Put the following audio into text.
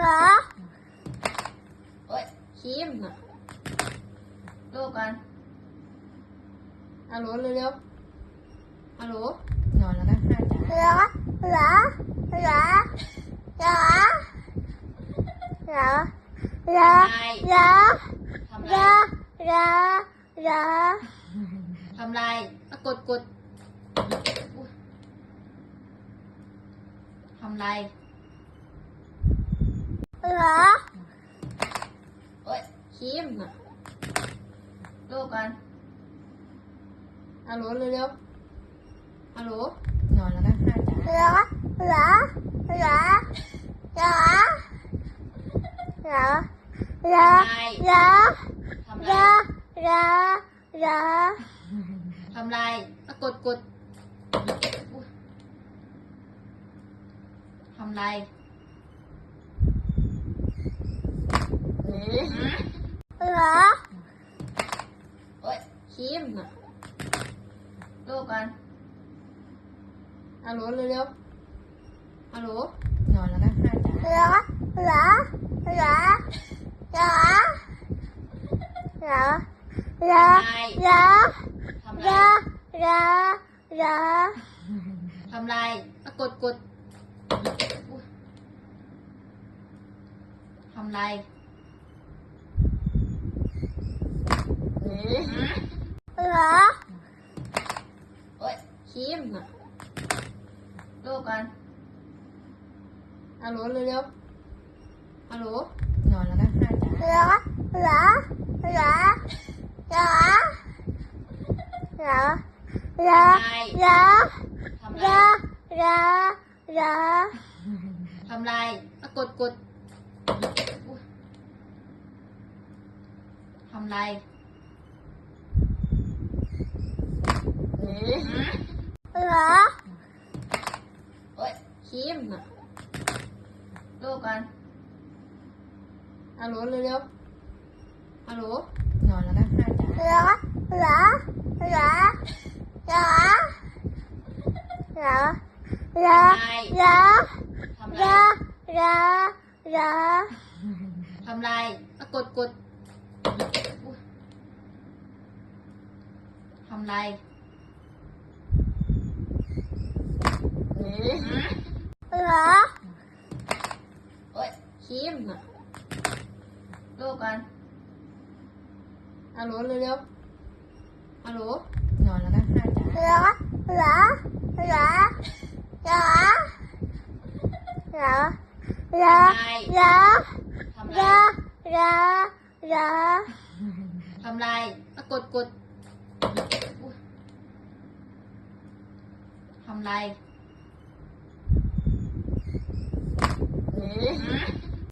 เหรอโอ้ยคิมอะลูกันฮัลโหลเร็วๆฮัลโหลนอนแล้วก็ห้าจ๋าเหรอเหรอเหรอเหรอเหรอเหรอทำเหรอเหรอเหรอทำไรอะกดกดทำไร เหรอโอ้ยคิมอะลูกันฮัลโหลเร็วๆฮัลโหลนอนแล้วก็ห้าจ๋าเหรอเหรอเหรอเหรอเหรอเหรอเหรอเหรอเหรอเหรอทำไรกดกดทำไร เหรอโอ้ยคิมอะลูกันฮัลโหลเร็วๆฮัลโหลนอนแล้วก็ห้าจ๋าเหรอเหรอเหรอเหรอเหรอเหรอเหรอเหรอเหรอเหรอทำไรกดกดทำไร เหรอโอ้ยคิมอะลูกันฮัลโหลเร็วๆฮัลโหลนอนแล้วก็ห้าจ๋าเหรอเหรอเหรอเหรอเหรอเหรอเหรอเหรอเหรอเหรอทำไรกดกดทำไร เหรอ โอ้ยคิมอะลูกกันฮัลโหลเร็วๆฮัลโหลนอนแล้วก็ห้าจ๋าเหรอเหรอเหรอเหรอเหรอเหรอเหรอทำเหไรรอเหรอเหรอทำไรอะกดกดทำไรเหรอ โอ้ยคิมอะลูกันฮัลโหลเร็วๆฮัลโหลนอนแล้วก็ห้าจ๋าเหรอเหรอเหรอเหรอเหรอเหรอเหรอเหรอเหรอเหรอทำไรอะกดกดทำไร